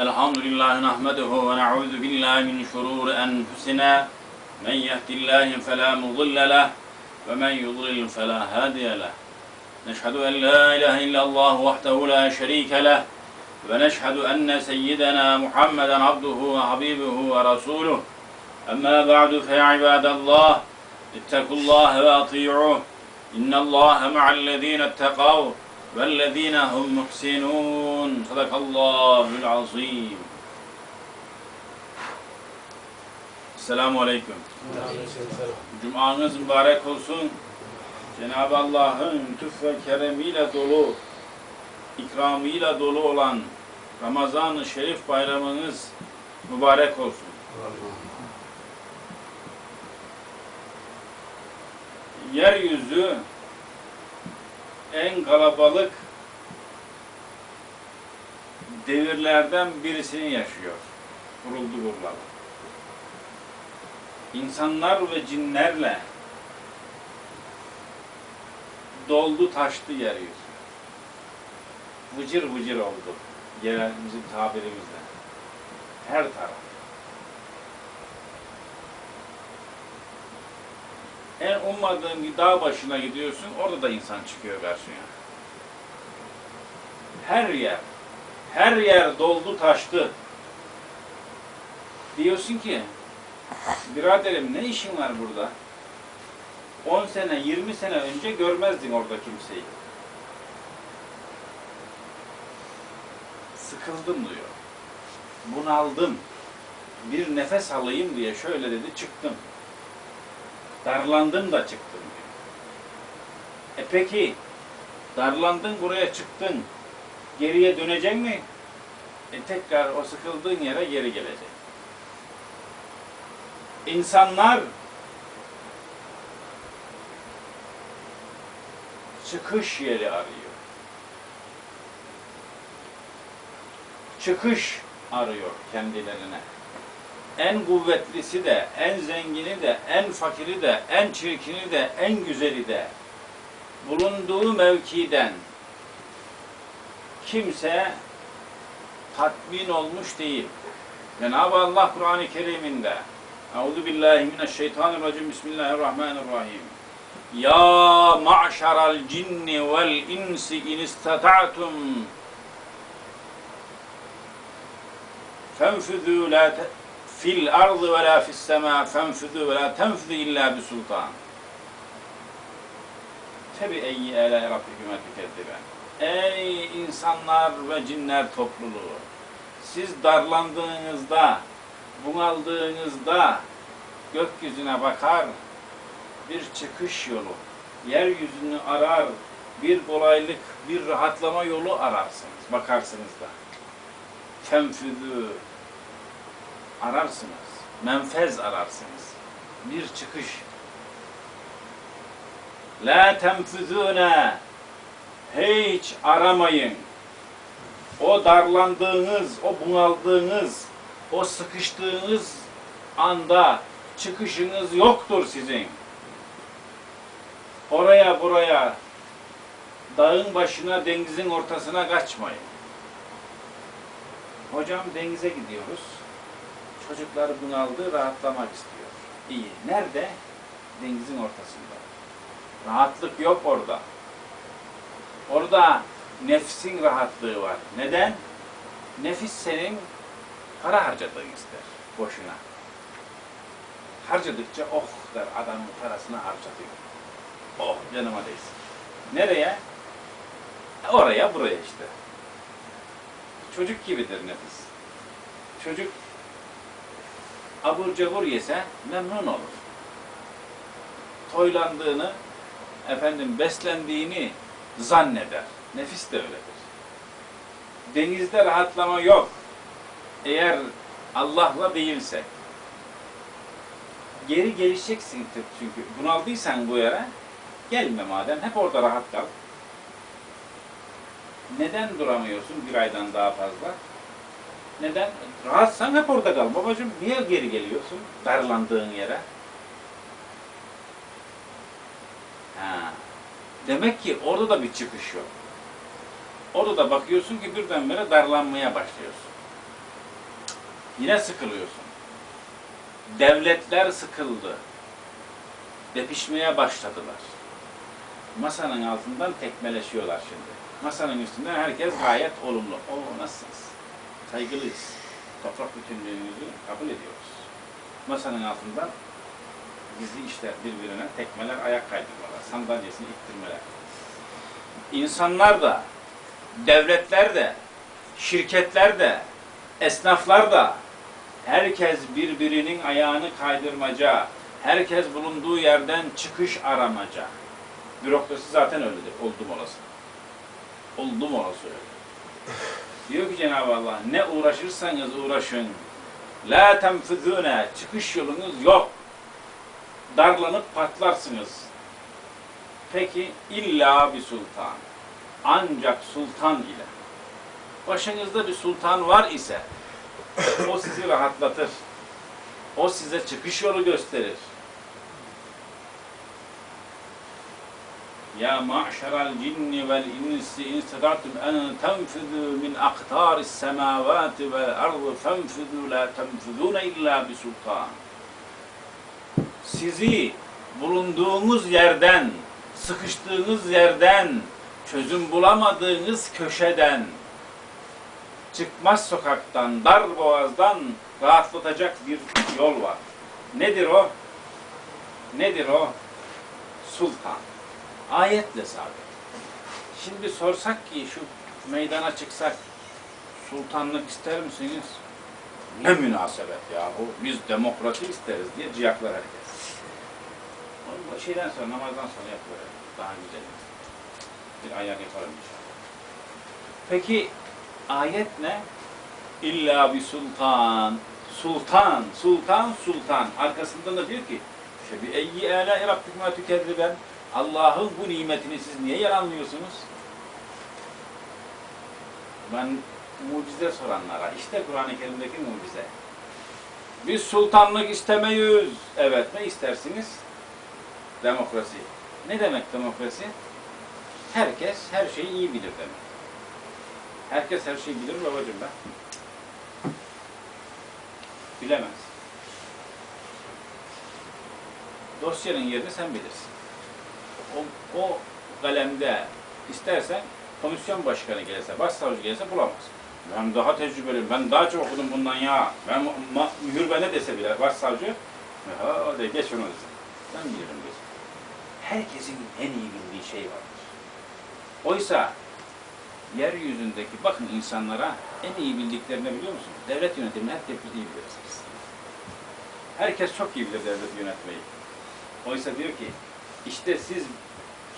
الحمد لله نحمده ونعوذ بالله من شرور أنفسنا. من يهد الله فلا مضل له ومن يضلل فلا هادي له. نشهد أن لا إله إلا الله وحده لا شريك له ونشهد أن سيدنا محمدا عبده وحبيبه ورسوله. أما بعد فيا عباد الله اتقوا الله وأطيعوه. إن الله مع الذين اتقوا. والذين هم محسنون صدق الله العظيم Selamun Aleyküm. Cumanız mübarek olsun. Cenab-ı Allah'ın lütuf ve keremiyle dolu, ikramıyla dolu olan Ramazan-ı Şerif bayramınız mübarek olsun. Yeryüzü en kalabalık devirlerden birisini yaşıyor. Kuruldu kurulalı. İnsanlar ve cinlerle doldu taştı yeryüzü. Vıcır vıcır oldu. Yerimizin tabirimizle. Her taraf. En ummadığın bir dağ başına gidiyorsun, orada da insan çıkıyor karşına. Her yer, her yer doldu taştı. Diyorsun ki, biraderim ne işin var burada? 10 sene, 20 sene önce görmezdin orada kimseyi. Sıkıldım diyor. Bunaldım. Bir nefes alayım diye şöyle dedi çıktım. Darlandım da çıktım diyor. E peki, darlandın buraya çıktın. Geriye dönecek mi? E tekrar o sıkıldığın yere geri gelecek. İnsanlar çıkış yeri arıyor. Çıkış arıyor kendilerine. En kuvvetlisi de, en zengini de, en fakiri de, en çirkini de, en güzeli de bulunduğu mevkiden kimse tatmin olmuş değil. Cenab-ı Allah Kur'an-ı Kerim'inde Euzu billahi mineşşeytanirracim Bismillahirrahmanirrahim. Ya ma'şaral cinni vel insi in istata'tum fenfuzû la fil ardı ve la fis semâ fenfuzû ve la tenfuzû illa bi sultan. Tebi eyyi âlâ rabbiküme tükezziben. Ey insanlar ve cinler topluluğu! Siz darlandığınızda, bunaldığınızda gökyüzüne bakar, bir çıkış yolu, yeryüzünü arar, bir kolaylık, bir rahatlama yolu ararsınız, bakarsınız da. Tenfüzü ararsınız, menfez ararsınız, bir çıkış. La tenfüzüne hiç aramayın. O darlandığınız, o bunaldığınız, o sıkıştığınız anda çıkışınız yoktur sizin. Oraya buraya, dağın başına, denizin ortasına kaçmayın. Hocam denize gidiyoruz. Çocuklar bunaldı, rahatlamak istiyor. İyi. Nerede? Denizin ortasında. Rahatlık yok orada. Orada nefsin rahatlığı var. Neden? Nefis senin para harcadığını ister. Boşuna. Harcadıkça oh der adamın parasını harcatıyor. Oh canıma değsin. Nereye? Oraya buraya işte. Çocuk gibidir nefis. Çocuk abur cabur yese memnun olur. Toylandığını, efendim beslendiğini zanneder. Nefis de öyledir. Denizde rahatlama yok. Eğer Allah'la değilse. Geri gelişeceksin çünkü. Bunaldıysan bu yere gelme madem. Hep orada rahat kal. Neden duramıyorsun bir aydan daha fazla? Neden? Rahatsan hep orada kal. Babacığım niye geri geliyorsun darlandığın yere? Ha. Demek ki orada da bir çıkış yok. Orada da bakıyorsun ki birdenbire darlanmaya başlıyorsun. Yine sıkılıyorsun. Devletler sıkıldı. Depişmeye başladılar. Masanın altından tekmeleşiyorlar şimdi. Masanın üstünden herkes gayet olumlu. O nasılsınız? Saygılıyız. Toprak bütünlüğünüzü kabul ediyoruz. Masanın altından gizli işler birbirine tekmeler, ayak kaydırmalar, sandalyesini ittirmeler. İnsanlar da, devletler de, şirketler de, esnaflar da, herkes birbirinin ayağını kaydırmaca, herkes bulunduğu yerden çıkış aramaca. Bürokrasi zaten öyledir, oldum olası. Oldum olası öyle. Diyor ki Cenab-ı Allah, ne uğraşırsanız uğraşın, la tenfizune, çıkış yolunuz yok. Darlanıp patlarsınız. Peki illa bir sultan. Ancak sultan ile. Başınızda bir sultan var ise o sizi rahatlatır. O size çıkış yolu gösterir. Ya ma'şeral cinni vel insi in istatatum en tenfuzu min aktaris semavati vel ardı fenfuzu la tenfuzune illa bi sultan. Sizi bulunduğunuz yerden, sıkıştığınız yerden, çözüm bulamadığınız köşeden, çıkmaz sokaktan, dar boğazdan rahatlatacak bir yol var. Nedir o? Nedir o? Sultan. Ayetle sabit. Şimdi sorsak ki şu meydana çıksak sultanlık ister misiniz? Ne münasebet yahu. Biz demokrasi isteriz diye ciyaklar herkes. O şeyden sonra, namazdan sonra yap böyle. Daha güzel. Bir ayak yaparım inşallah. Peki ayet ne? İlla bir sultan. Sultan, sultan, sultan. Arkasından da diyor ki Şebi eyyi âlâ rabbikuma tükezziben. Allah'ın bu nimetini siz niye yalanlıyorsunuz? Ben mucize soranlara, işte Kur'an-ı Kerim'deki mucize. Biz sultanlık istemeyiz. Evet, ne istersiniz? Demokrasi. Ne demek demokrasi? Herkes her şeyi iyi bilir demek. Herkes her şeyi bilir babacığım ben? Bilemez. Dosyanın yerini sen bilirsin. O, o kalemde istersen komisyon başkanı gelirse, başsavcı gelirse bulamaz. Ben daha tecrübeliyim, ben daha çok okudum bundan ya. Ben ma- mühür bende dese bile başsavcı, ha de geç onu desin. Ben bilirim desin. Herkesin en iyi bildiği şey vardır. Oysa yeryüzündeki bakın insanlara en iyi bildiklerini biliyor musun? Devlet yönetimini hep iyi bilirsiniz. Herkes çok iyi bilir devlet yönetmeyi. Oysa diyor ki işte siz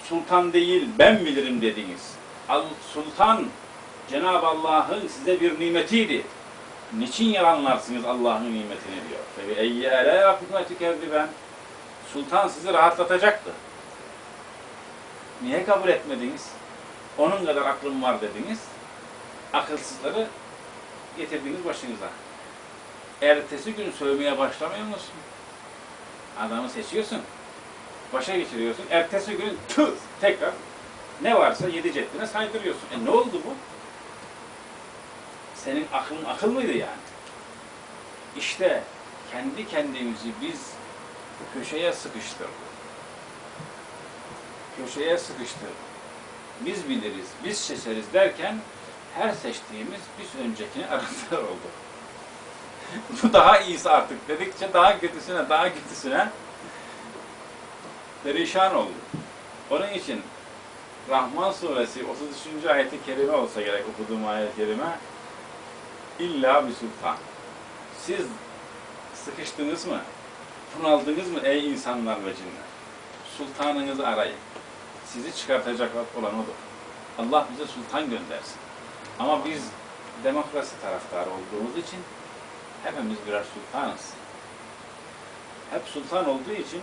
sultan değil ben bilirim dediniz. Al sultan Cenab-ı Allah'ın size bir nimetiydi. Niçin yalanlarsınız Allah'ın nimetini diyor. Tabi eyye ele rabbikuma ben. Sultan sizi rahatlatacaktı. Niye kabul etmediniz? Onun kadar aklım var dediniz. Akılsızları getirdiniz başınıza. Ertesi gün sövmeye başlamıyor musun? Adamı seçiyorsun. Başa geçiriyorsun. Ertesi gün tüh tekrar ne varsa yedi ceddine saydırıyorsun. E ne oldu bu? Senin aklın akıl mıydı yani? İşte kendi kendimizi biz köşeye sıkıştırdık. Köşeye sıkıştırdık. Biz biliriz, biz seçeriz derken her seçtiğimiz bir öncekini aratır oldu. Bu daha iyisi artık dedikçe daha kötüsüne, daha kötüsüne perişan oldu. Onun için Rahman suresi 33. ayeti kerime olsa gerek okuduğum ayet-i kerime illa bir sultan. Siz sıkıştınız mı? Bunaldınız mı ey insanlar ve cinler? Sultanınızı arayın. Sizi çıkartacak olan odur. Allah bize sultan göndersin. Ama biz demokrasi taraftarı olduğumuz için hepimiz birer sultanız. Hep sultan olduğu için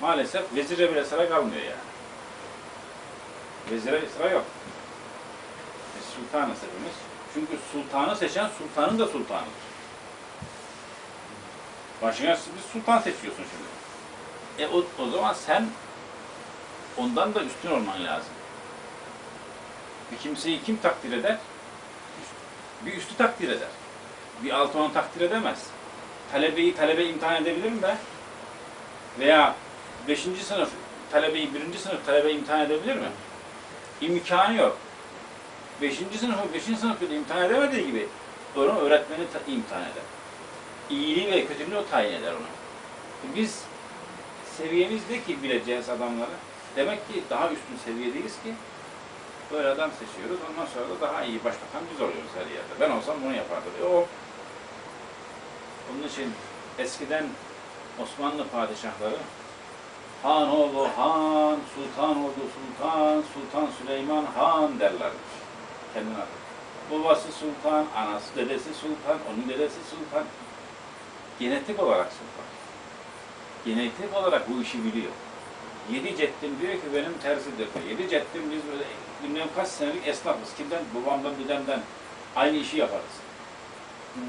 maalesef vezire bile sıra kalmıyor yani. Vezire sıra yok. Biz sultanız hepimiz. Çünkü sultanı seçen sultanın da sultanıdır. Başına bir sultan seçiyorsun şimdi. E o, o zaman sen ondan da üstün olman lazım. Bir kimseyi kim takdir eder? Bir üstü takdir eder. bir altı onu takdir edemez. Talebeyi talebe imtihan edebilir mi be? Veya beşinci sınıf talebeyi birinci sınıf talebe imtihan edebilir mi? İmkanı yok. Beşinci sınıfı beşinci sınıf bile imtihan edemediği gibi onu öğretmeni imtihan eder. İyiliği ve kötülüğü o tayin eder onu. Biz seviyemizde ki bileceğiz adamları. Demek ki daha üstün seviyedeyiz ki böyle adam seçiyoruz. Ondan sonra da daha iyi başbakan biz oluyoruz her yerde. Ben olsam bunu yapardım. E o onun için eskiden Osmanlı padişahları Han oğlu Han, Sultan oğlu Sultan, Sultan Süleyman Han derlermiş. Kendine. Babası Sultan, anası, dedesi Sultan, onun dedesi Sultan. Genetik olarak Sultan. Genetik olarak bu işi biliyor. Yedi ceddim diyor ki benim tersidir. Yedi ceddim biz böyle bilmem kaç senelik esnafız. Kimden? Babamdan, dedemden aynı işi yaparız.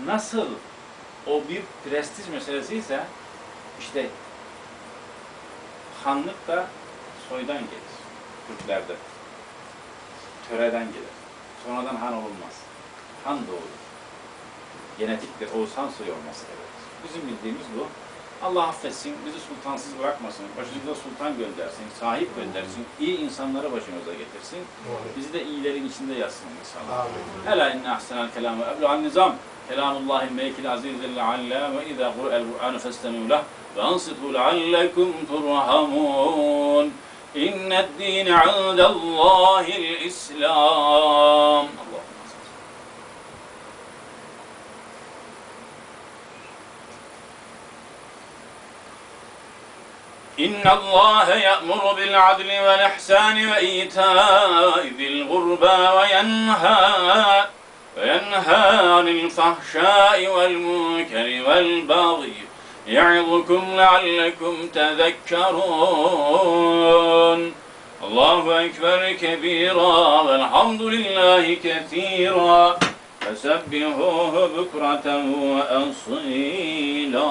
Nasıl o bir prestij meselesi ise işte hanlık da soydan gelir. Türklerde. Töreden gelir. Sonradan han olmaz. Han doğurur. Genetiktir. Oğuzhan soyu olması gerekir. Bizim bildiğimiz bu. Allah affetsin, bizi sultansız bırakmasın, başımıza sultan göndersin, sahip göndersin, iyi insanları başımıza getirsin. Bizi de iyilerin içinde yazsın inşallah. Ela inne ahsenel kelam ve eblu'an nizam. كلام الله الملك العزيز العلام وإذا قرأ القرآن فاستمعوا له وأنصتوا لعلكم ترحمون. إن الدين عند الله الإسلام. إن الله يأمر بالعدل والإحسان وإيتاء ذي القربى وينهى وينهى عن الفحشاء والمنكر والبغي يعظكم لعلكم تذكرون. الله أكبر كبيرا والحمد لله كثيرا. فسبحوه بكرة وأصيلا.